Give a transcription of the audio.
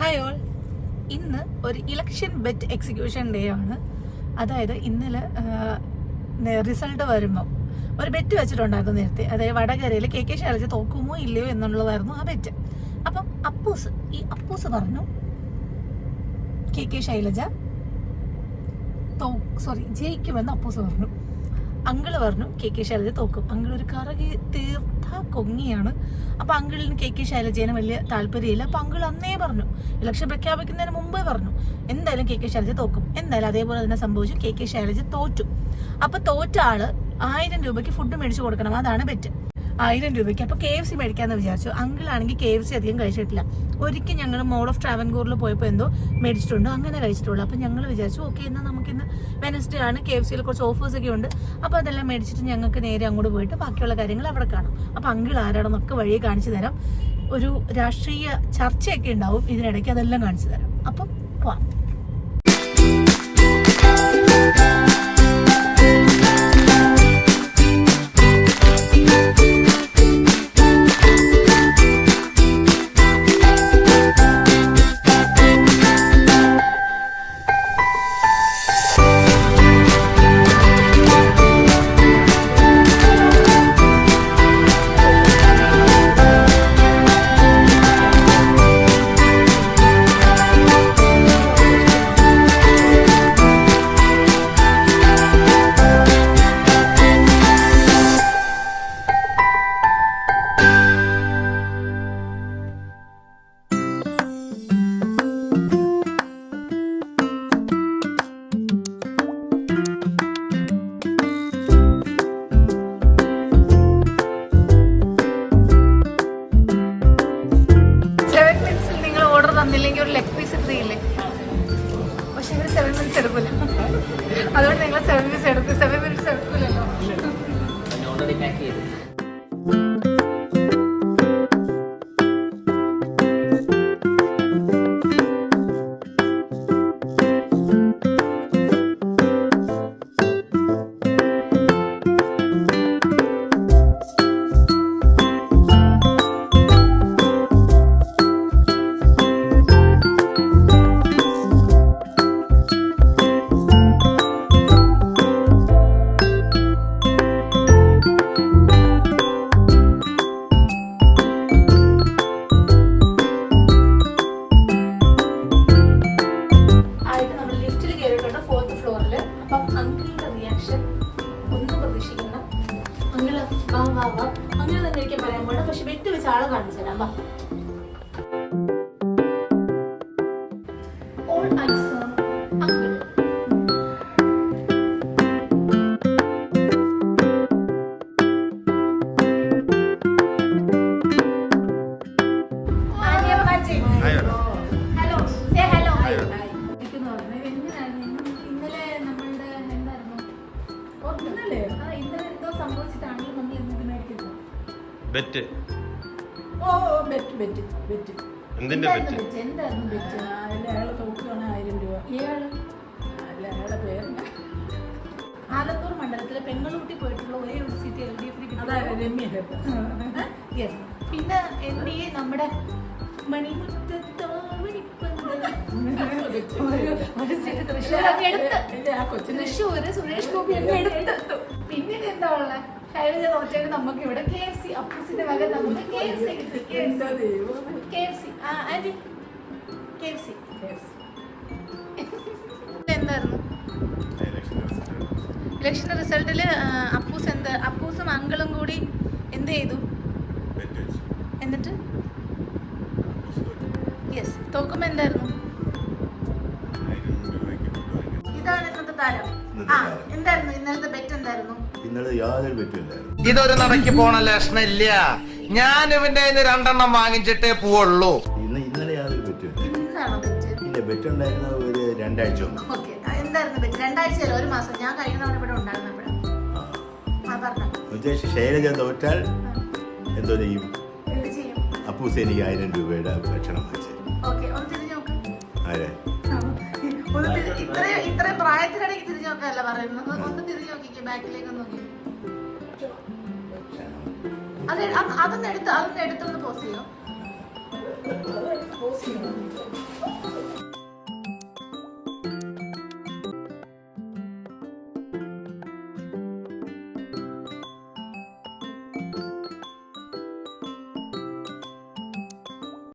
Hi all ഇന്ന് ഒരു election bet execution day ആണ്. അതായത് ഇന്നലെ റിസൾട്ട് വരുമ്പോൾ ഒരു ബെറ്റ് വെച്ചിട്ടുണ്ടായിരുന്നു നേരത്തെ. അതായത് വടകരയിൽ കെ കെ ശൈലജ തോക്കുമോ ഇല്ലയോ എന്നുള്ളതായിരുന്നു ആ ബെറ്റ്. അപ്പം അപ്പൂസ് ഈ അപ്പൂസ് പറഞ്ഞു കെ കെ ശൈലജ തോ സോറി ജയിക്കുമെന്ന് അപ്പൂസ് പറഞ്ഞു. അങ്കിൾ പറഞ്ഞു കെ കെ ശൈലജ തോക്കും അങ്കിൾ ഒരു കറകി തീർത്ത കൊങ്ങിയാണ്. അപ്പൊ അങ്കിളിന് കെ കെ ശൈലജേനെ വലിയ താല്പര്യമില്ല. അപ്പൊ അങ്കിൾ അന്നേ പറഞ്ഞു. ഇലക്ഷൻ പ്രഖ്യാപിക്കുന്നതിന് മുമ്പേ പറഞ്ഞു. എന്തായാലും കെ കെ ശൈലജ തോക്കും. എന്തായാലും അതേപോലെ തന്നെ സംഭവിച്ചു. കെ കെ ശൈലജ തോറ്റു. അപ്പൊ തോറ്റ ആൾ ആയിരം രൂപയ്ക്ക് ഫുഡ് മേടിച്ചു കൊടുക്കണം. അതാണ് ബെറ്റ് ആയിരം രൂപയ്ക്ക്. അപ്പൊ കെ എഫ് സി മേടിക്കാന്ന് വിചാരിച്ചു. അങ്കിൾ ആണെങ്കിൽ കെ എഫ് സി അധികം കഴിച്ചിട്ടില്ല. ഒരിക്കൽ ഞങ്ങൾ മോൾ ഓഫ് ട്രാവൻകൂറിൽ പോയപ്പോൾ എന്തോ മേടിച്ചിട്ടുണ്ട്. അങ്ങനെ കഴിച്ചിട്ടുള്ളൂ. അപ്പൊ ഞങ്ങൾ വിചാരിച്ചു ഓക്കെ എന്നാൽ നമുക്ക് ഇന്ന് വെനസ്ഡേ ആണ് കെ എഫ് സിയിൽ കുറച്ച് ഓഫേഴ്സ് ഒക്കെ ഉണ്ട്. അപ്പൊ അതെല്ലാം മേടിച്ചിട്ട് ഞങ്ങൾക്ക് നേരെ അങ്ങോട്ട് പോയിട്ട് ബാക്കിയുള്ള കാര്യങ്ങൾ അവിടെ കാണാം. അപ്പൊ അങ്കിൾ ആരാണെന്നൊക്കെ വഴിയെ കാണിച്ചു തരാം. ഒരു രാഷ്ട്രീയ ചർച്ചയൊക്കെ ഉണ്ടാവും. ഇതിനിടയ്ക്ക് അതെല്ലാം കാണിച്ചു തരാം. അപ്പം പോവാം. തന്നില്ലെങ്കിൽ ഒരു ലെഗ് പീസ് ഫ്രീ ഇല്ലേ? പക്ഷെ ഇവർ സെവൻ മിനിറ്റ്സ് എടുക്കില്ല അതുകൊണ്ട് നിങ്ങൾ സെവൻ മിനിറ്റ്സ് എടുക്കും സെവൻ മിനിറ്റ്സ് എടുക്കില്ലല്ലോ അങ്ങനെ തന്നെ എനിക്ക് പറയാൻ പോകണം പക്ഷെ വെട്ടി വെച്ച ആളെ കാണിച്ചു തരാം. അല്ല എന്തിന്റെ ബെറ്റ് ആലത്തൂർ മണ്ഡലത്തിലെ പെങ്ങളൂട്ടി പോയിട്ടുള്ള ഒരേ ഒരു സീറ്റ് എൽ ഡി ഹെബ്. യെസ് പിന്നെ എൻ ഡി എ നമ്മുടെ തൃശ്ശൂർ തൃശ്ശൂര് സുരേഷ് ഗോപി എടുത്തു എടുത്ത്. പിന്നീട് എന്താ ഉള്ളത് ശൈലജ തോറ്റേക്ക് നമുക്ക് ഇവിടെ കെ എഫ് സി അപ്പൂസിന്റെ വക നമുക്ക് കെ എഫ് സി കിട്ടി K F C K F C ആ ആന്റി. കെ എഫ് സി എന്തായിരുന്നു? ഇലക്ഷൻ റിസൾട്ടിൽ അപ്പൂസ് എന്ത് അപ്പൂസും അങ്കിളും കൂടി എന്ത് ചെയ്തു? എന്നിട്ട്? യെസ് തോക്കുമ്പോ എന്തായിരുന്നു? ഇതാണ് ഇന്നത്തെ താരം. ആ എന്തായിരുന്നു? ഇന്നലത്തെ ബെറ്റ് എന്തായിരുന്നു? ഇന്നലെ യാതൊരു പറ്റില്ലായിരുന്നു ഇതൊരു നടക്ക് പോണ ലക്ഷണില്ല ഞാൻ ഇവന്റെ കയ്യിന്ന് രണ്ടെണ്ണം വാങ്ങിച്ചിട്ടേ പോവുള്ളൂ. ഇന്ന് ഇന്നലെ യാതൊരു പറ്റില്ല ബെറ്റ് ഇല്ല. ബെറ്റ് ഉണ്ടായിരുന്നത് ഒരു രണ്ടാഴ്ച മുമ്പ്. ഓക്കെ എന്തായിരുന്നു ബെറ്റ് രണ്ടാഴ്ചയല്ല ഒരു മാസം. ഞാൻ കഴിഞ്ഞ തവണ ഇവിടെ ഉണ്ടായിരുന്നപ്പോഴാണ് ആ. ആ പറഞ്ഞോ. ഉദ്ദേശിച്ച് ശൈലജ തോറ്റാൽ എന്തോ ചെയ്യും? എന്ത് ചെയ്യും? അപ്പൂസ് എനിക്ക് ആയിരം രൂപയുടെ ഭക്ഷണം വാങ്ങിച്ചു ഓക്കെ ഒന്ന് തിരിഞ്ഞു നോക്ക്. ആരെ? പ്രായത്തിനിടയ്ക്ക് തിരിഞ്ഞു നോക്കല്ല പറയുന്നത്? ഒന്ന് തിരിഞ്ഞു നോക്കിക്കേ ബാക്കിലേക്ക് നോക്കി അത് അത് അതൊന്ന് എടുത്ത് അതൊന്ന് എടുത്തൊന്ന് പോസ് ചെയ്യോ.